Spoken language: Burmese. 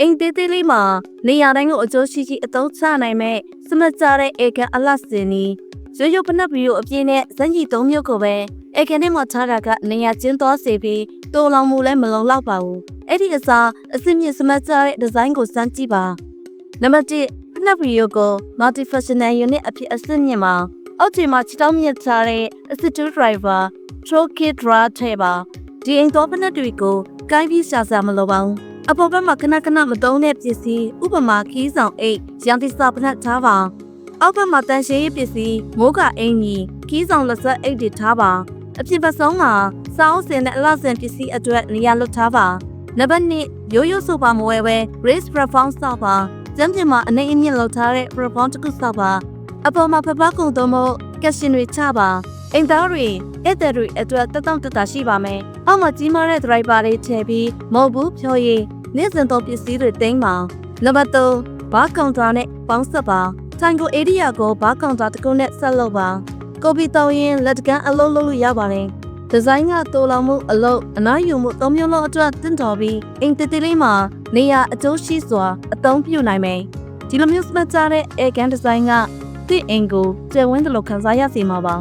အိမ်သေးသေးလေးမှာနေရာတိုင်းကိုအကျိုးရှိရှိအသုံးချနိုင်မဲ့စမတ်ကြတဲ့အေကန်အလတ်စင်နီရွရွပနက်ဗီယိုအပြည့်နဲ့ဇန်ကြီး၃မျိုးကိုပဲအေကန်ထဲမှာထားတာကနေရာကျင်းသွားစေပြီးတိုးလောင်မှုလည်းမလုံလောက်ပါဘူးအဲ့ဒီအစားအစစ်မြင့်စမတ်ကြတဲ့ဒီဇိုင်းကိုစမ်းကြည့်ပါနံပါတ်1ပနက်ဗီယိုကို multi-functional unit အဖြစ်အစစ်မြင့်မှာအောက်ခြေမှာခြေထောက်မြင့်ထားတဲ့ assistive driver stroke kit draw ထဲပါဒီအိမ်တော်ပနက်တွေကိုကိုင်းပြီးရှာစရာမလိုပါဘူး အပေါ်ဘက်မှာခဏခဏမတုံးတဲ့ပစ္စည်းဥပမာခီးဆောင်အိတ်ရန်တိစာပနက်ထားပါအောက်ဘက်မှာတန်ရှင်းရေးပစ္စည်းမိုးကအင်ကြီးခီးဆောင်လက်ဆက်အိတ်တွေထားပါအဖြစ်ပတ်ဆုံးမှာစောင်းစင်နဲ့အလှဆင်ပစ္စည်းအတွက်နေရာလွတ်ထားပါနံပါတ်2ရိုးရိုးဆိုပါမဝဲပဲ race platform စောက်ပါကျမ်းပြင်မှာအနေအမြင့်လောက်ထားတဲ့ platform တစ်ခုစောက်ပါအပေါ်မှာဖပကုံသုံးဖို့ကက်ရှင်တွေချပါအိမ်သားတွေဧည့်သည်တွေအတွက်တက်တောင့်တက်တာရှိပါမယ်အောက်မှာကြီးမားတဲ့ driver တွေထည့်ပြီးမဟုတ်ဘူးဖြောရည် နေ့စဉ်သုံးပစ္စည်းတွေတင်းပါနံပါတ်3ဘာကောင်တာနဲ့ပေါင်းဆက်ပါထိုင်ကို area ကိုဘာကောင်တာတစ်ခုနဲ့ဆက်လုပ်ပါကိုပီတောင်းရင်လက်တကန်းအလုံးလုံးလို့ရပါတယ်ဒီဇိုင်းကတိုးလောင်မှုအလုပ်အနားယူမှုသုံးမျိုးလုံးအတွက်တင့်တော်ပြီးအင်တတီလေးမှာနေရာအကျိုးရှိစွာအသုံးပြုနိုင်မယ်ဒီလိုမျိုးစမတ်ကြတဲ့ air gun design ကတင့်အင်ကိုကျယ်ဝန်းတယ်လို့ခန်းစားရစေမှာပါ